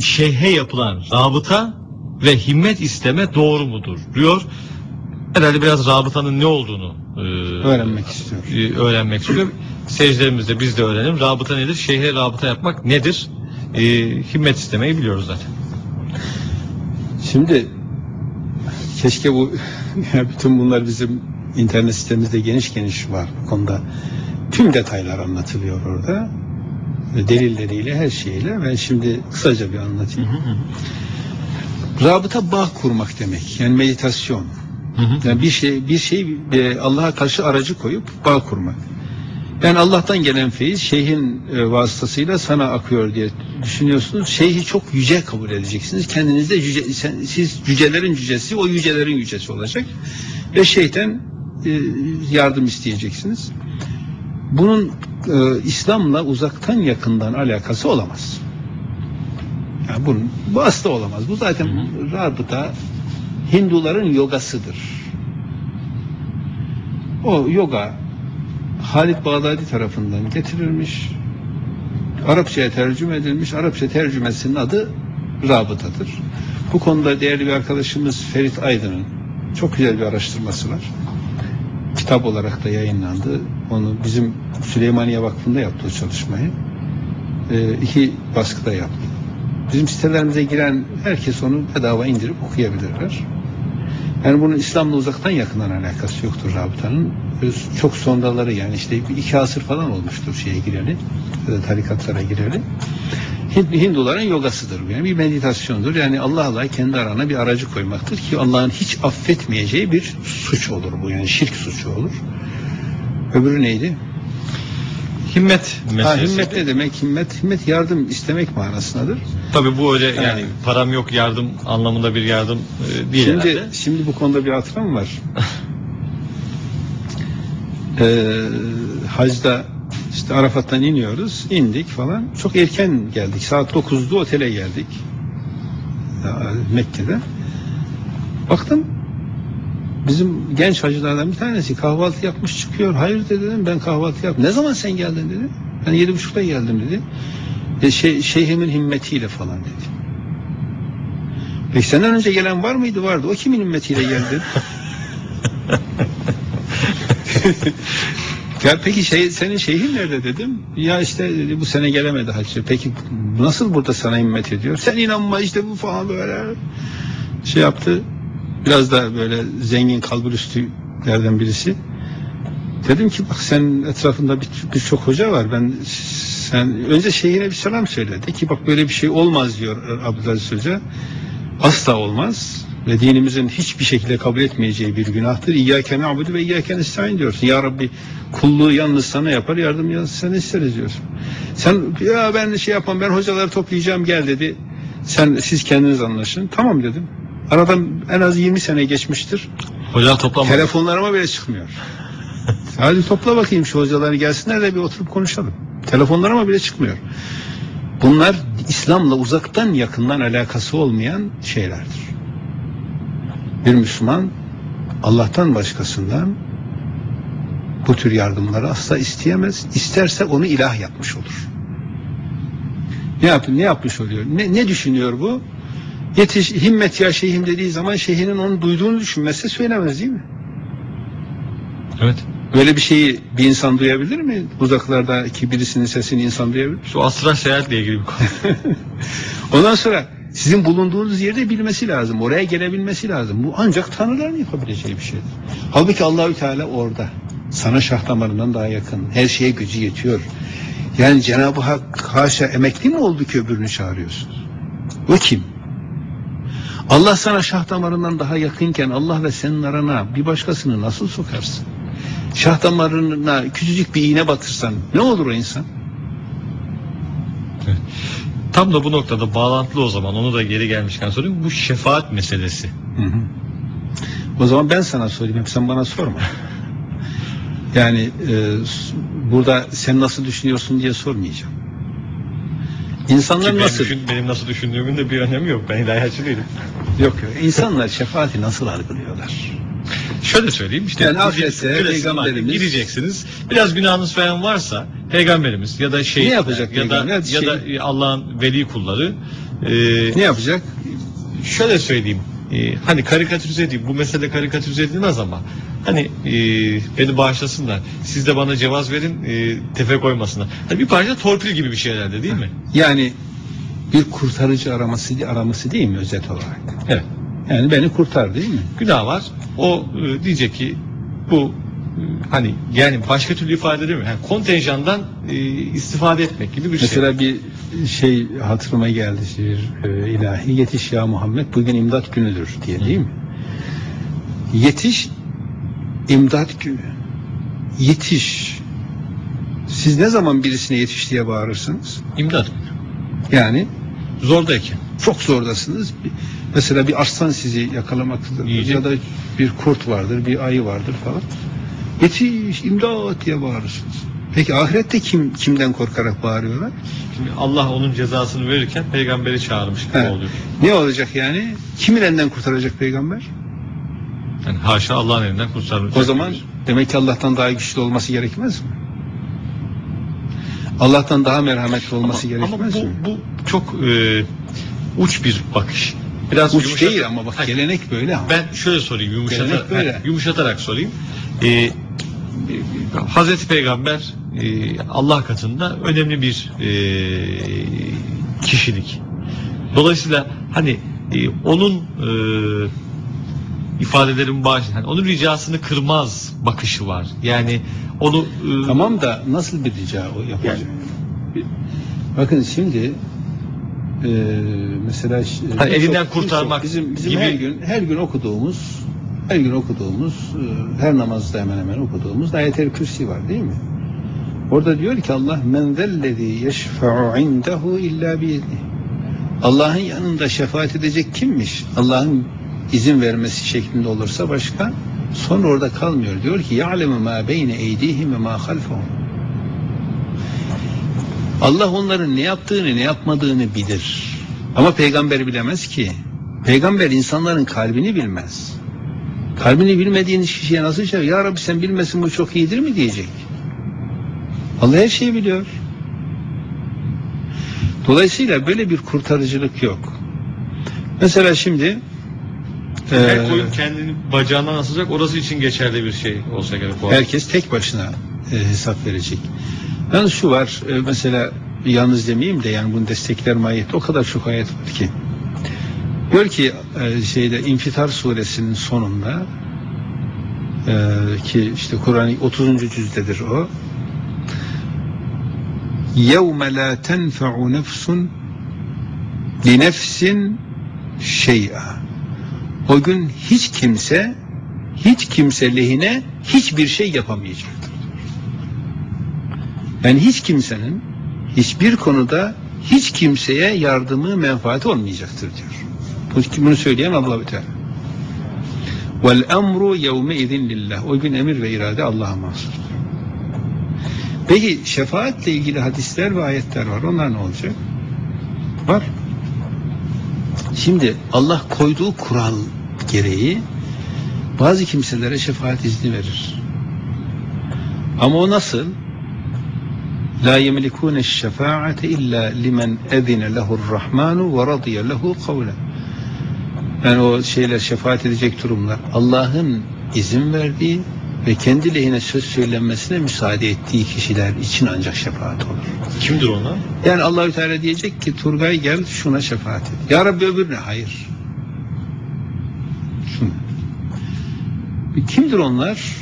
şeyhe yapılan rabıta ve himmet isteme doğru mudur diyor. Herhalde biraz rabıtanın ne olduğunu e, Öğrenmek istiyor. e, öğrenmek istiyor. Seyircilerimizde biz de öğrenelim. Rabıta nedir? Şeyhe rabıta yapmak nedir? E, himmet istemeyi biliyoruz zaten. Şimdi keşke bu bütün bunlar bizim internet sitemizde geniş geniş var bu konuda. Tüm detaylar anlatılıyor orada. Delilleriyle her şeyle ben şimdi kısaca bir anlatayım. Rabıta bağ kurmak demek. Yani meditasyon. Hı hı. Yani bir şey bir şey e, Allah'a karşı aracı koyup bağ kurmak. Yani Allah'tan gelen feyiz şeyhin e, vasıtasıyla sana akıyor diye düşünüyorsunuz. Şeyhi çok yüce kabul edeceksiniz. Kendinizde yüce, siz cücelerin cücesi, o yücelerin yücesi olacak. Ve şeyden e, yardım isteyeceksiniz. Bunun e, İslam'la uzaktan yakından alakası olamaz. Yani bunun, bu asla olamaz. Bu zaten rabıta Hinduların yogasıdır. O yoga Halid Bağdadi tarafından getirilmiş. Arapçaya tercüme edilmiş. Arapça tercümesinin adı rabıtadır. Bu konuda değerli bir arkadaşımız Ferit Aydın'ın çok güzel bir araştırması var. Kitap olarak da yayınlandı. Onu bizim Süleymaniye Vakfı'nda yaptı o çalışmayı. Ee, iki baskıda yaptı. Bizim sitelerimize giren herkes onu bedava indirip okuyabilirler. Yani bunun İslam'la uzaktan yakından alakası yoktur rabıtanın. Çok sonraları yani işte iki asır falan olmuştur şeye gireli, e, tarikatlara gireli. Hind- Hinduların yogasıdır bu. Yani bir meditasyondur. Yani Allah'la kendi arana bir aracı koymaktır ki Allah'ın hiç affetmeyeceği bir suç olur bu. Yani şirk suçu olur. Öbürü neydi? Himmet Ha, meselesi. himmet ne demek? Himmet, himmet yardım istemek manasındadır. Tabii bu öyle yani Evet. param yok yardım anlamında bir yardım e, değil Şimdi herhalde. şimdi bu konuda bir hatıram var. Ee, hacda işte Arafat'tan iniyoruz. indik falan. Çok erken geldik. Saat 9'da otele geldik. Mekke'de. Baktım bizim genç hacılardan bir tanesi kahvaltı yapmış çıkıyor. Hayır dedim ben kahvaltı yap. Ne zaman sen geldin dedi. Ben yedi buçukta geldim dedi. E, şey, şeyhimin himmetiyle falan dedi. Peki senden önce gelen var mıydı? Vardı. O kimin himmetiyle geldi? ya peki şey, senin şeyhin nerede dedim. Ya işte dedi, bu sene gelemedi hacı. Peki nasıl burada sana himmet ediyor? Sen inanma işte bu falan böyle. Şey yaptı. Biraz da böyle zengin kalburüstülerden birisi. Dedim ki bak senin etrafında bir- birçok hoca var. Ben sen önce şeyhine bir selam söyledi ki bak böyle bir şey olmaz diyor Abdülaziz Hoca. Asla olmaz ve dinimizin hiçbir şekilde kabul etmeyeceği bir günahtır. İyyâke na'budu ve iyyâke nestaîn diyorsun. Ya Rabbi kulluğu yalnız sana yapar, yardım yalnız sana isteriz diyorsun. Sen ya ben şey yapmam, ben hocaları toplayacağım gel dedi. Sen siz kendiniz anlaşın. Tamam dedim. Aradan en az 20 sene geçmiştir. Hocalar toplanmadı. Telefonlarıma bile çıkmıyor. Hadi topla bakayım şu hocaları gelsinler de bir oturup konuşalım. Telefonlarıma bile çıkmıyor. Bunlar İslam'la uzaktan yakından alakası olmayan şeylerdir. Bir Müslüman Allah'tan başkasından bu tür yardımları asla isteyemez. İsterse onu ilah yapmış olur. Ne yap ne yapmış oluyor? Ne, ne düşünüyor bu? Yetiş himmet ya şeyhim dediği zaman şeyhinin onu duyduğunu düşünmezse söylemez değil mi? Evet. Böyle bir şeyi bir insan duyabilir mi? Uzaklardaki birisinin sesini insan duyabilir mi? Şu astral seyahatle ilgili bir konu. Ondan sonra sizin bulunduğunuz yerde bilmesi lazım. Oraya gelebilmesi lazım. Bu ancak tanrıların yapabileceği bir şeydir. Halbuki Allahü Teala orada. Sana şah damarından daha yakın. Her şeye gücü yetiyor. Yani Cenab-ı Hak haşa emekli mi oldu ki öbürünü çağırıyorsunuz? O kim? Allah sana şah damarından daha yakınken Allah ve senin arana bir başkasını nasıl sokarsın? Şah damarına küçücük bir iğne batırsan ne olur o insan? Tam da bu noktada bağlantılı o zaman onu da geri gelmişken sorayım. Bu şefaat meselesi. Hı hı. O zaman ben sana sorayım, hep sen bana sorma. Yani e, burada sen nasıl düşünüyorsun diye sormayacağım. İnsanlar benim, nasıl? düşün- benim nasıl düşündüğümün de bir önemi yok. Ben ilahiyatçı değilim. Yok yok. İnsanlar şefaati nasıl algılıyorlar? Şöyle söyleyeyim işte Yani ahirette peygamberimiz- madem gireceksiniz. Biraz günahınız falan varsa peygamberimiz ya da şey Ne yapacak ya da ya da Şey- Allah'ın veli kulları e, Ne yapacak? şöyle söyleyeyim. e, hani karikatürize edeyim. Bu mesele karikatürize edilmez ama hani e, beni bağışlasınlar. Siz de bana cevaz verin. E, tefe koymasınlar. Hani bir parça torpil gibi bir şey herhalde değil mi? Yani bir kurtarıcı araması araması değil mi özet olarak? Evet. Yani beni kurtar değil mi? Günah var. O e, diyecek ki bu e, hani yani başka türlü ifade edemiyor. Yani kontenjandan e, istifade etmek gibi bir şey. Mesela bir şey hatırıma geldi şiir e, ilahi yetiş ya Muhammed bugün imdat günüdür diye değil mi? Yetiş imdat günü. Yetiş. Siz ne zaman birisine yetiş diye bağırırsınız? İmdat. Yani Zordayken. çok zordasınız. Mesela bir aslan sizi yakalamaktadır. Yiyecek. Ya da bir kurt vardır, bir ayı vardır falan. Yetiş, imdat diye bağırırsınız. Peki ahirette kim kimden korkarak bağırıyorlar? Şimdi Allah onun cezasını verirken peygamberi çağırmış gibi He. oluyor. Ne olacak yani? Kimin elinden kurtaracak peygamber? Yani haşa Allah'ın elinden kurtarmış. O zaman demek ki Allah'tan daha güçlü olması gerekmez mi? Allah'tan daha merhametli olması ama, gerekmez ama mi? bu, bu çok e, uç bir bakış. Biraz Uç yumuşat- değil ama bak Hayır, gelenek böyle ama. Ben şöyle sorayım yumuşatarak, böyle. ha, yumuşatarak sorayım. Ee, Hazreti Peygamber e, Allah katında önemli bir e, kişilik. Dolayısıyla hani e, onun e, ifadelerin başı, hani onun ricasını kırmaz bakışı var. Yani onu e, Tamam da nasıl bir rica o yapacak? Yani- Bakın şimdi e, mesela ş- Hani elinden birçok- kurtarmak bizim bizim gibi- her gün her gün okuduğumuz her gün okuduğumuz e, her namazda hemen hemen okuduğumuz ayet-el kürsi var değil mi? Orada diyor ki Allah men zellezî yeşfe'u indehu illa biizni. Allah'ın yanında şefaat edecek kimmiş? Allah'ın izin vermesi şeklinde olursa başka sonra orada kalmıyor. Diyor ki ya'lemu ma beyne eydihim ve ma halfahum. Allah onların ne yaptığını ne yapmadığını bilir. Ama peygamber bilemez ki. Peygamber insanların kalbini bilmez. Kalbini bilmediğin kişiye nasıl şey? Ya Rabbi sen bilmesin bu çok iyidir mi diyecek. Allah her şeyi biliyor. Dolayısıyla böyle bir kurtarıcılık yok. Mesela şimdi her eee, koyun kendini bacağından asacak orası için geçerli bir şey olsa gerek. bu. Herkes tek başına e, hesap verecek. Yalnız şu var e, mesela yalnız demeyeyim de yani bunu destekler ayet o kadar çok ayet var ki. Diyor ki e, şeyde İnfitar suresinin sonunda e, ki işte Kur'an 30. cüzdedir o. يَوْمَ لَا تَنْفَعُ نَفْسٌ لِنَفْسٍ şey'a. o gün hiç kimse hiç kimse lehine hiçbir şey yapamayacaktır. Yani hiç kimsenin hiçbir konuda hiç kimseye yardımı menfaati olmayacaktır diyor. Bu- Bunu söyleyen Allah-u Teala. Vel emru yevme izin lillah. O gün emir ve irade Allah'a mahsus. Peki şefaatle ilgili hadisler ve ayetler var. Onlar ne olacak? Var. Şimdi Allah koyduğu kural gereği bazı kimselere şefaat izni verir. Ama o nasıl? La yemlikune şefaate illa limen ezine lehur rahmanu ve radiye lehu kavlen. Yani o şeyler şefaat edecek durumlar. Allah'ın izin verdiği ve kendi lehine söz söylenmesine müsaade ettiği kişiler için ancak şefaat olur. Kimdir onlar? Yani Allahü Teala diyecek ki Turgay gel şuna şefaat et. Ya Rabbi öbürüne hayır. Kimdir onlar?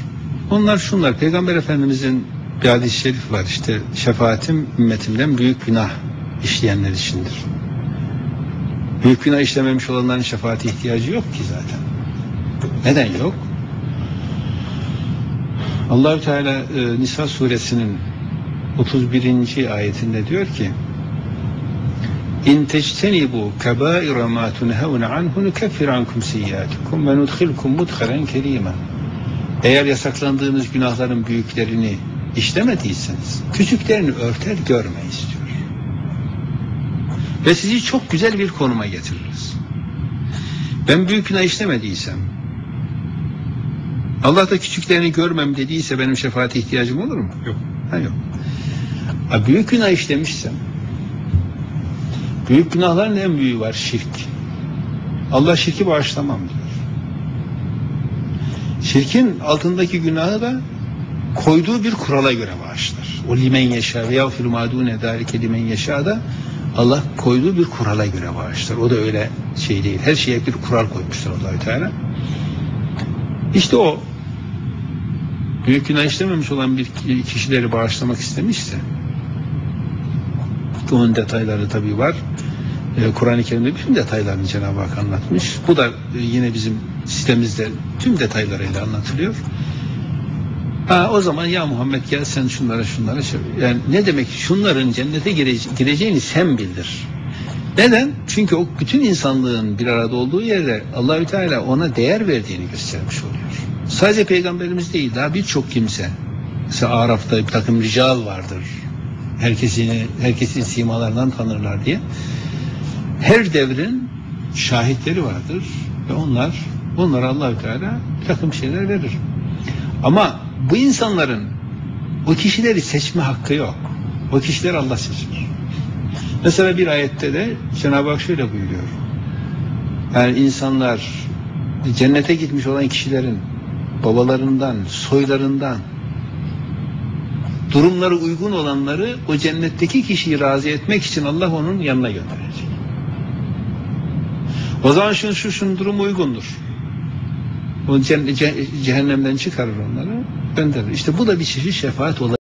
Onlar şunlar. Peygamber Efendimizin bir hadis-i şerif var işte şefaatim ümmetimden büyük günah işleyenler içindir. Büyük günah işlememiş olanların şefaati ihtiyacı yok ki zaten. Neden yok? Allahü Teala e, Nisa suresinin 31. ayetinde diyor ki İn tectenibu kebaire ma tunhevne anhu nukeffir ankum siyatikum ve nudkhilkum mudkhalen kerima. Eğer yasaklandığınız günahların büyüklerini işlemediyseniz küçüklerini örter görmeyiz diyor. Ve sizi çok güzel bir konuma getiririz. Ben büyük günah işlemediysem Allah da küçüklerini görmem dediyse benim şefaate ihtiyacım olur mu? Yok. Ha yok. Ha, büyük günah işlemişsem büyük günahların en büyüğü var şirk. Allah şirki bağışlamam diyor. Şirkin altındaki günahı da koyduğu bir kurala göre bağışlar. O limen yaşa veya firmadune dalike limen yaşa da Allah koyduğu bir kurala göre bağışlar. O da öyle şey değil. Her şeye bir kural koymuştur Allahü Teala. İşte o büyük günah işlememiş olan bir kişileri bağışlamak istemişse onun detayları tabii var. Ee, Kur'an-ı Kerim'de bütün detaylarını Cenab-ı Hak anlatmış. Bu da e, yine bizim sistemimizde tüm detaylarıyla anlatılıyor. Ha, o zaman ya Muhammed gel sen şunlara şunlara. Yani ne demek şunların cennete girece- gireceğini sen bildir. Neden? Çünkü o bütün insanlığın bir arada olduğu yerde Allahü Teala ona değer verdiğini göstermiş oluyor. Sadece peygamberimiz değil daha birçok kimse. Mesela Araf'ta bir takım rical vardır. Herkesini, herkesin simalarından tanırlar diye. Her devrin şahitleri vardır ve onlar onlara Allahü Teala takım şeyler verir. Ama bu insanların o kişileri seçme hakkı yok. O kişiler Allah seçer. Mesela bir ayette de Cenab-ı Hak şöyle buyuruyor. Yani insanlar cennete gitmiş olan kişilerin babalarından, soylarından durumları uygun olanları o cennetteki kişiyi razı etmek için Allah onun yanına gönderecek. O zaman şu, şu, şunun durumu uygundur. O ceh- ce- cehennemden çıkarır onları, gönderir. İşte bu da bir çeşit şefaat olabilir.